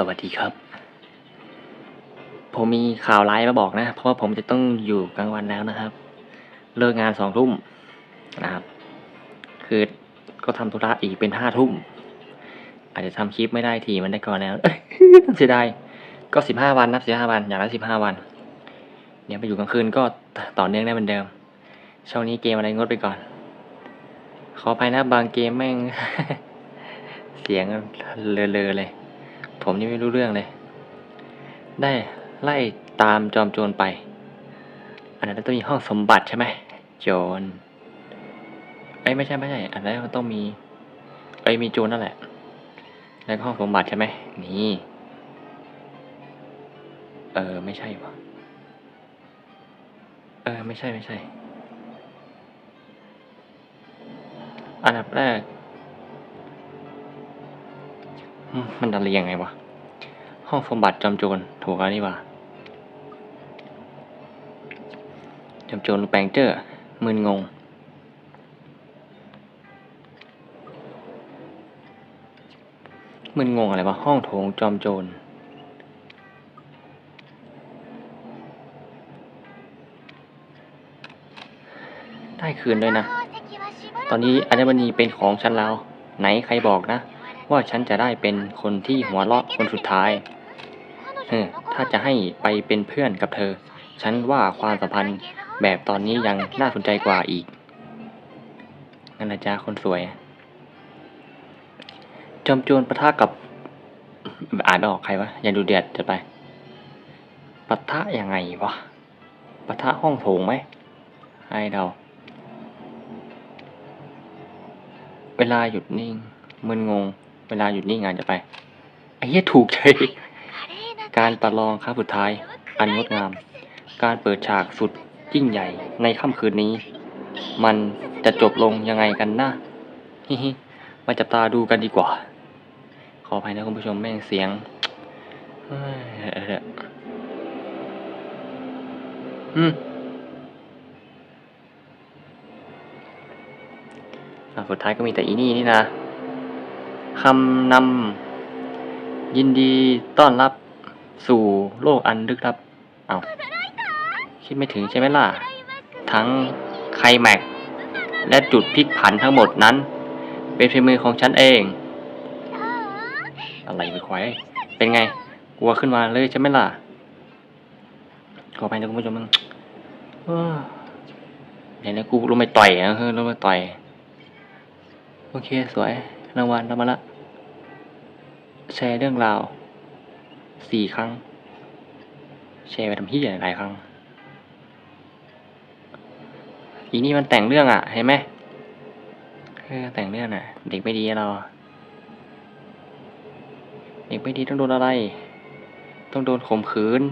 สวัสดีครับ ผมมีข่าวร้ายมาบอกนะ เพราะว่าผมจะต้องอยู่กลางวันแล้วนะครับ เลิกงานสองทุ่มนะครับ คือก็ทำธุระอีกเป็นห้าทุ่ม อาจจะทำคลิปไม่ได้ทีมันได้ก่อนแล้วเสียดายก็สิบห้าวันนับสิบห้าวัน อย่างละสิบห้าวัน เดี๋ยวไปอยู่กลางคืนก็ต่อเนื่องได้เหมือนเดิม ช่วงนี้เกมอะไรงดไปก่อน ขออภัยนะบางเกมแม่ง เสียงเลอๆเลย ผมนี่ไม่รู้เรื่องเลย ได้ไล่ตามจอมโจรไป อันนั้นต้องมีห้องสมบัติใช่ไหมโจรเอ้ยไม่ใช่ไม่ใช่ อันนั้นมันต้องมีเอ้ยมีโจรนั่นแหละ แล้วห้องสมบัติใช่ไหมนี่เออไม่ใช่ปะเออไม่ใช่ไม่ใช่ อันดับแรก มันจะเรียงไงวะ ห้องสมบัติจอมโจรถูกแล้วนี่วะจอมโจรแปลงเจอมึนงง มึนงงอะไรวะ ห้องโถงจอมโจรได้คืนด้วยนะ ตอนนี้อัญมณีเป็นของฉันแล้ว ไหนใครบอกนะ ว่าฉันจะได้เป็นคนที่หัวเราะคนสุดท้ายเออถ้าจะให้ไปเป็นเพื่อนกับเธอ ฉันว่าความสัมพันธ์แบบตอนนี้ยังน่าสนใจกว่าอีกนั่นแหละจ้าคนสวย จอมโจรประทะกับอ่านไม่ออกใครวะอย่าดูเดือดจะไปปะทะยังไงวะปะทะห้องโถงไหมให้เดาเวลาหยุดนิ่งมึนงง เวลาหยุดนิ่งงานจะไปไอ้เหี้ยถูกเฉยการประลองครั้งสุดท้าย อันงดงาม การเปิดฉากสุดยิ่งใหญ่ในค่ำคืนนี้ มันจะจบลงยังไงกันนะฮิฮิมาจับตาดูกันดีกว่า ขออภัยนะคุณผู้ชมแม่งเสียงอืมอะสุดท้ายก็มีแต่อีนี่นี่นะ คำนำยินดีต้อนรับสู่โลกอันลึกลับ เอาคิดไม่ถึงใช่ไหมล่ะ ทั้งไคแม็ก และจุดพลิกผันทั้งหมดนั้น เป็นฝีมือของฉันเอง อะไรไปควายเป็นไง กลัวขึ้นมาเลยใช่ไหมล่ะ ขออภัยนะคุณผู้ชมมึงเออเดี๋ยวนะกูลงไปต่อยนะเฮ้ยลงไปต่อย โอเคสวย รางวัลรับมาละ แชร์เรื่องราวสี่ครั้ง แชร์ไปทำที่หลายครั้ง อีนี่มันแต่งเรื่องอะ เห็นไหมแต่งเรื่องอะ เด็กไม่ดีเรา เด็กไม่ดีต้องโดนอะไร ต้องโดนข่มขืน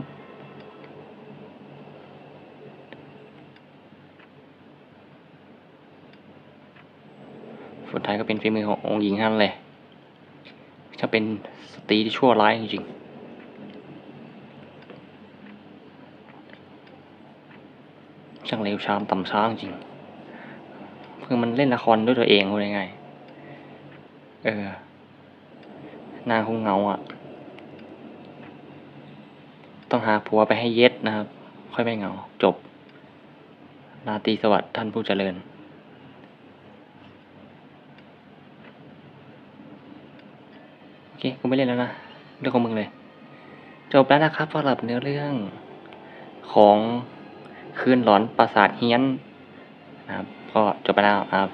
สุดท้ายก็เป็นฝีมือขององค์หญิงท่านเลยจะเป็นสตรีที่ชั่วร้ายจริงๆช่างเลวชามต่ำช้าจริง เพื่อมันเล่นละครด้วยตัวเองพูดง่ายๆเออ นางคงเงาอะ ต้องหาผัวไปให้เย็ดนะครับ ค่อยไม่เงา จบราตีสวัสดิ์ท่านผู้เจริญ โอเคกูไม่เล่นแล้วนะเรื่องของมึงเลย จบแล้วนะครับสำหรับเนื้อเรื่องของคืนหลอนปราสาทเฮียนนะครับก็จบไปแล้วนะครับ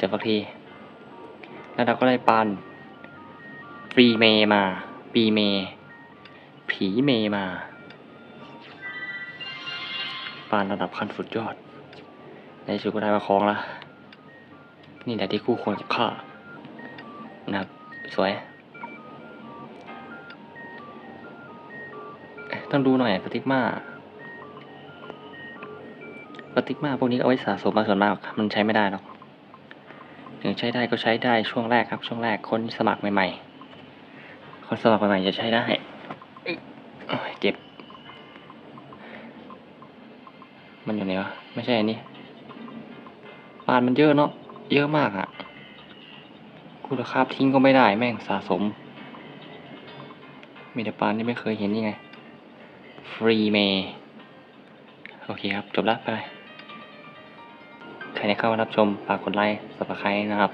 จบสักที แล้วเราก็ได้ปานฟรีเมมา ปีเม ผีเมมาปานระดับขั้นสุดยอด ในสุดก็ได้มาครองละ นี่แหละที่คู่ควรกับข้านะครับ สวย ต้องดูหน่อยสติกมาสติกมาพวกนี้เอาไว้สะสมมาส่วนมากมันใช้ไม่ได้หรอกถึงใช้ได้ก็ใช้ได้ช่วงแรกครับ ช่วงแรกคนสมัครใหม่ ๆ คนสมัครใหม่ๆจะใช้ได้เจ็บ มันอยู่ไหนวะไม่ใช่อันนี้ปานมันเยอะเนาะเยอะมากอะ กูจะคาบทิ้งก็ไม่ได้แม่งสะสม มีแต่ปานที่ไม่เคยเห็นยังไง ฟรีเมย์โอเคครับ จบแล้วไป ใครที่เข้ามารับชมฝากกดไลค์สับสไครต์นะครับ